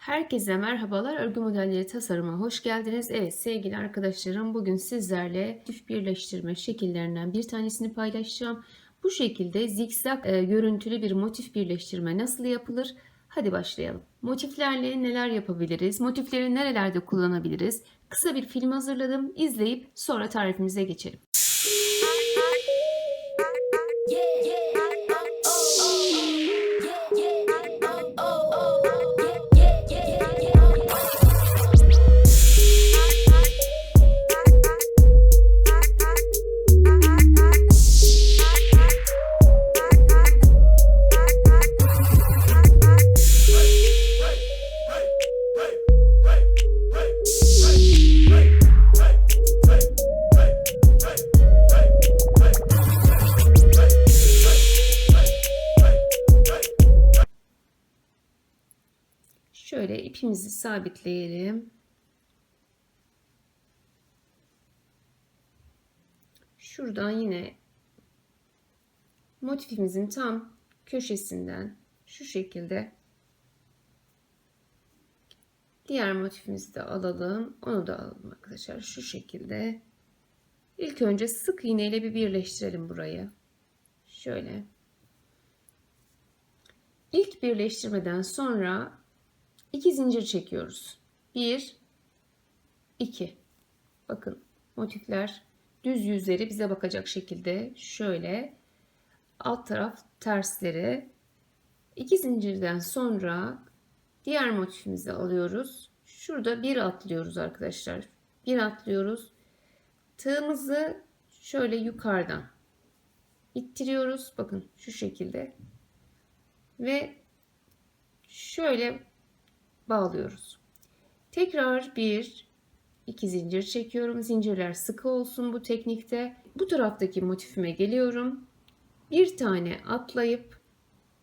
Herkese merhabalar. Örgü modelleri tasarıma hoş geldiniz. Evet sevgili arkadaşlarım bugün sizlerle çift birleştirme şekillerinden bir tanesini paylaşacağım. Bu şekilde zikzak e, görüntülü bir motif birleştirme nasıl yapılır? Hadi başlayalım. Motiflerle neler yapabiliriz? Motifleri nerelerde kullanabiliriz? Kısa bir film hazırladım. İzleyip sonra tarifimize geçelim. İpimizi sabitleyelim. Şuradan yine motifimizin tam köşesinden şu şekilde diğer motifimizi de alalım. Onu da alalım arkadaşlar şu şekilde. İlk önce sık iğne ile bir birleştirelim burayı. Şöyle. İlk birleştirmeden sonra 2 zincir çekiyoruz. 1 2 Bakın motifler düz yüzleri bize bakacak şekilde şöyle alt taraf tersleri 2 zincirden sonra diğer motifimizi alıyoruz. Şurada bir atlıyoruz arkadaşlar. Bir atlıyoruz. Tığımızı şöyle yukarıdan ittiriyoruz. Bakın şu şekilde. Ve şöyle bağlıyoruz. Tekrar bir iki zincir çekiyorum. Zincirler sıkı olsun bu teknikte. Bu taraftaki motifime geliyorum. Bir tane atlayıp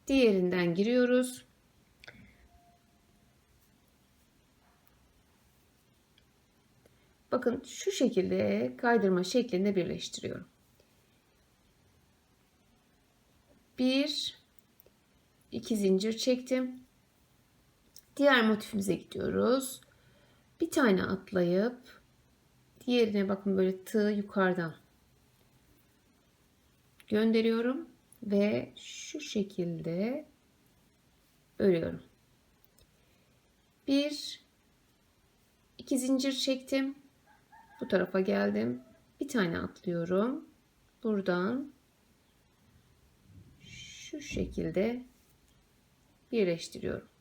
diğerinden giriyoruz. Bakın şu şekilde kaydırma şeklinde birleştiriyorum. Bir, iki zincir çektim. Diğer motifimize gidiyoruz. Bir tane atlayıp diğerine bakın böyle tığ yukarıdan gönderiyorum ve şu şekilde örüyorum. Bir iki zincir çektim. Bu tarafa geldim. Bir tane atlıyorum. Buradan şu şekilde birleştiriyorum.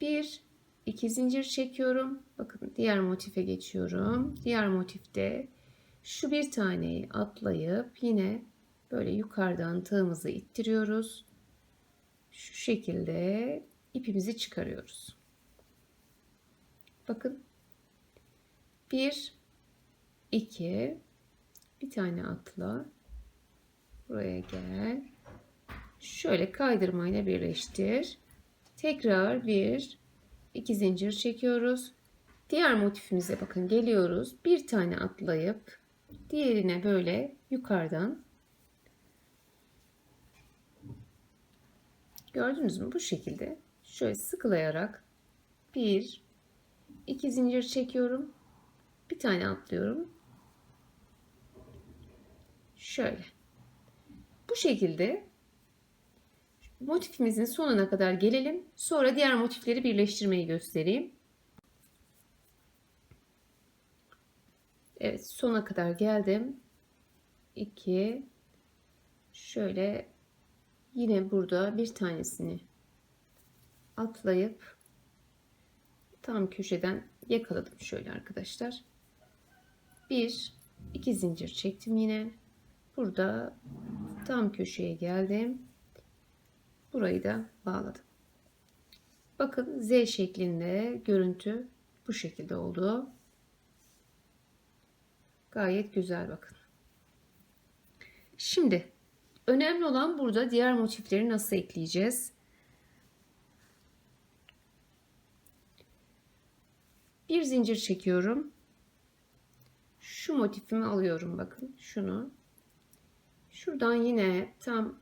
Bir, iki zincir çekiyorum. Bakın diğer motife geçiyorum. Diğer motifte şu bir taneyi atlayıp yine böyle yukarıdan tığımızı ittiriyoruz. Şu şekilde ipimizi çıkarıyoruz. Bakın. Bir, iki, bir tane atla. Buraya gel. Şöyle kaydırmayla birleştir. Tekrar bir, iki zincir çekiyoruz. Diğer motifimize bakın geliyoruz. Bir tane atlayıp diğerine böyle yukarıdan gördünüz mü bu şekilde şöyle sıkılayarak bir iki zincir çekiyorum. Bir tane atlıyorum. Şöyle. Bu şekilde motifimizin sonuna kadar gelelim. Sonra diğer motifleri birleştirmeyi göstereyim. Evet sona kadar geldim. 2 şöyle yine burada bir tanesini atlayıp tam köşeden yakaladım şöyle arkadaşlar. Bir iki zincir çektim yine. Burada tam köşeye geldim. Burayı da bağladım. Bakın Z şeklinde görüntü bu şekilde oldu. Gayet güzel bakın. Şimdi önemli olan burada diğer motifleri nasıl ekleyeceğiz? Bir zincir çekiyorum. Şu motifimi alıyorum bakın şunu. Şuradan yine tam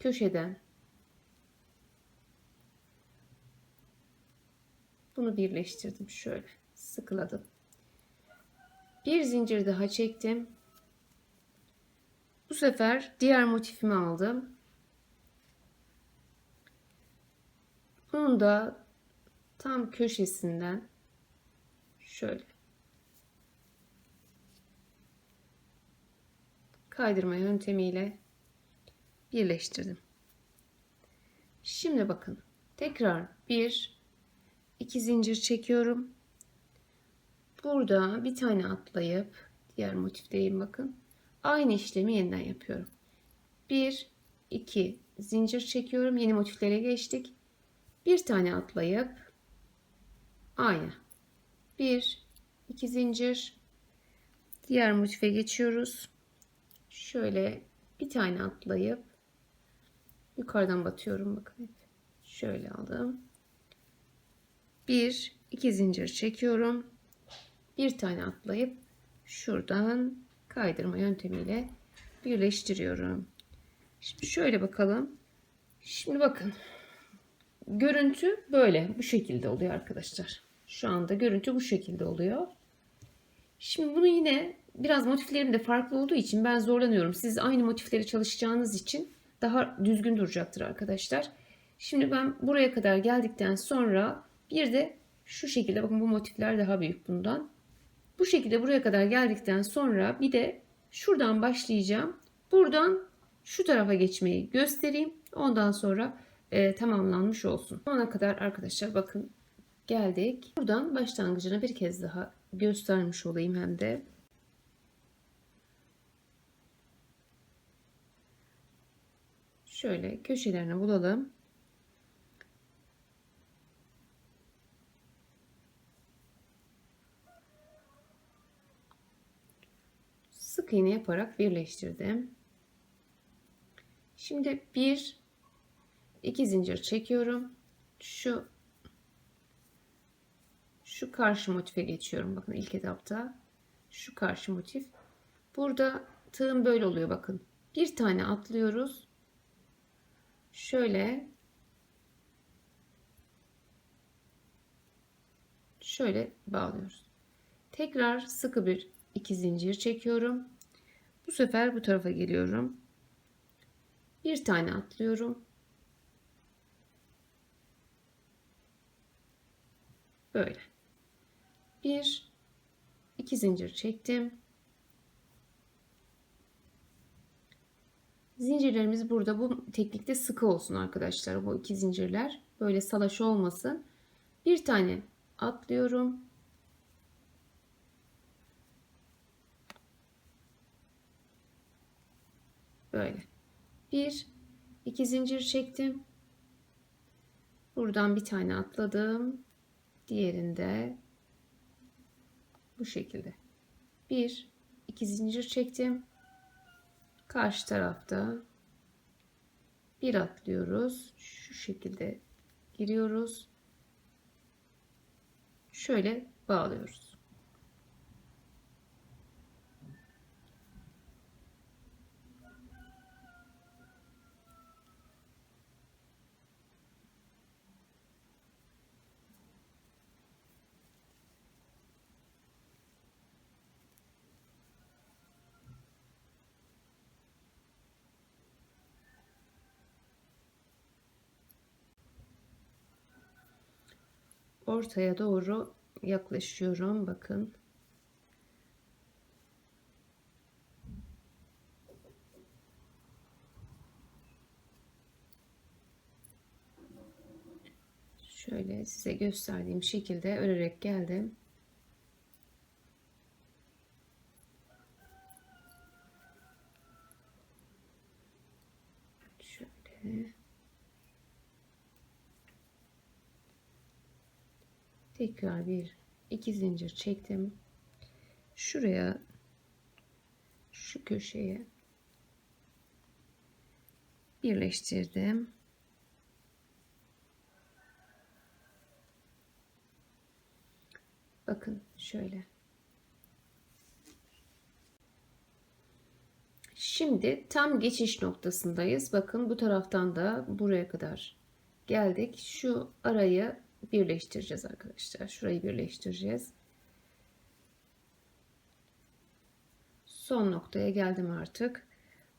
köşeden Bunu birleştirdim şöyle sıkıladım. Bir zincir daha çektim. Bu sefer diğer motifimi aldım. Bunu da tam köşesinden şöyle kaydırma yöntemiyle birleştirdim. Şimdi bakın tekrar bir iki zincir çekiyorum. Burada bir tane atlayıp diğer motifteyim bakın. Aynı işlemi yeniden yapıyorum. Bir iki zincir çekiyorum. Yeni motiflere geçtik. Bir tane atlayıp aynı. Bir iki zincir diğer motife geçiyoruz. Şöyle bir tane atlayıp yukarıdan batıyorum bakın. Şöyle aldım. Bir iki zincir çekiyorum. Bir tane atlayıp şuradan kaydırma yöntemiyle birleştiriyorum. Şimdi şöyle bakalım. Şimdi bakın. Görüntü böyle bu şekilde oluyor arkadaşlar. Şu anda görüntü bu şekilde oluyor. Şimdi bunu yine biraz motiflerim de farklı olduğu için ben zorlanıyorum. Siz aynı motifleri çalışacağınız için daha düzgün duracaktır arkadaşlar. Şimdi ben buraya kadar geldikten sonra bir de şu şekilde bakın bu motifler daha büyük bundan. Bu şekilde buraya kadar geldikten sonra bir de şuradan başlayacağım. Buradan şu tarafa geçmeyi göstereyim. Ondan sonra e, tamamlanmış olsun. Ona kadar arkadaşlar bakın geldik. Buradan başlangıcını bir kez daha göstermiş olayım hem de. Şöyle köşelerini bulalım. Sık iğne yaparak birleştirdim. Şimdi bir iki zincir çekiyorum. Şu şu karşı motife geçiyorum. Bakın ilk etapta şu karşı motif. Burada tığım böyle oluyor bakın. Bir tane atlıyoruz. Şöyle şöyle bağlıyoruz. Tekrar sıkı bir iki zincir çekiyorum. Bu sefer bu tarafa geliyorum. Bir tane atlıyorum. Böyle. Bir, iki zincir çektim. Zincirlerimiz burada bu teknikte sıkı olsun arkadaşlar. Bu iki zincirler böyle salaş olmasın. Bir tane atlıyorum. Böyle. Bir, iki zincir çektim. Buradan bir tane atladım. Diğerinde bu şekilde. Bir, iki zincir çektim. Karşı tarafta bir atlıyoruz. Şu şekilde giriyoruz. Şöyle bağlıyoruz. Ortaya doğru yaklaşıyorum. Bakın. Şöyle size gösterdiğim şekilde örerek geldim. Şöyle. Tekrar bir iki zincir çektim şuraya şu köşeye birleştirdim bakın şöyle Şimdi tam geçiş noktasındayız. Bakın bu taraftan da buraya kadar geldik. Şu arayı birleştireceğiz arkadaşlar. Şurayı birleştireceğiz. Son noktaya geldim artık.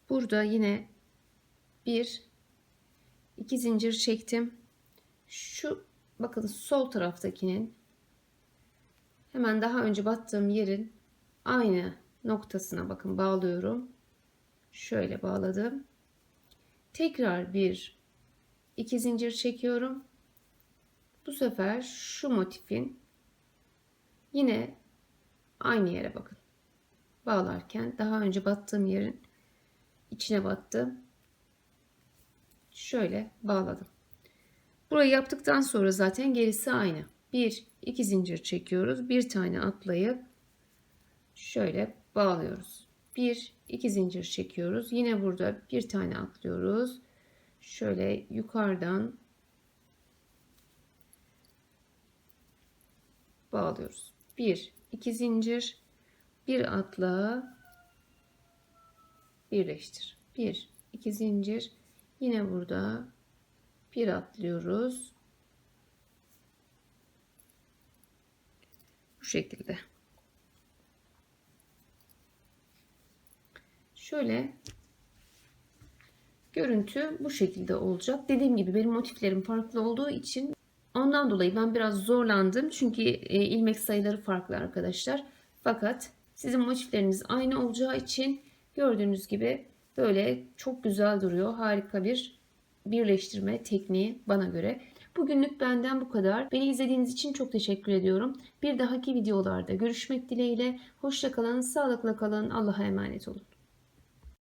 Burada yine bir iki zincir çektim. Şu bakın sol taraftakinin hemen daha önce battığım yerin aynı noktasına bakın bağlıyorum. Şöyle bağladım. Tekrar bir iki zincir çekiyorum. Bu sefer şu motifin yine aynı yere bakın. Bağlarken daha önce battığım yerin içine battım. Şöyle bağladım. Burayı yaptıktan sonra zaten gerisi aynı. Bir, iki zincir çekiyoruz. Bir tane atlayıp şöyle bağlıyoruz. Bir, iki zincir çekiyoruz. Yine burada bir tane atlıyoruz. Şöyle yukarıdan bağlıyoruz. Bir, iki zincir, bir atla birleştir. Bir, iki zincir. Yine burada bir atlıyoruz. Bu şekilde. Şöyle görüntü bu şekilde olacak. Dediğim gibi benim motiflerim farklı olduğu için ondan dolayı ben biraz zorlandım. Çünkü e, ilmek sayıları farklı arkadaşlar. Fakat sizin motifleriniz aynı olacağı için gördüğünüz gibi böyle çok güzel duruyor. Harika bir birleştirme tekniği bana göre. Bugünlük benden bu kadar. Beni izlediğiniz için çok teşekkür ediyorum. Bir dahaki videolarda görüşmek dileğiyle. Hoşça kalın, sağlıkla kalın. Allah'a emanet olun.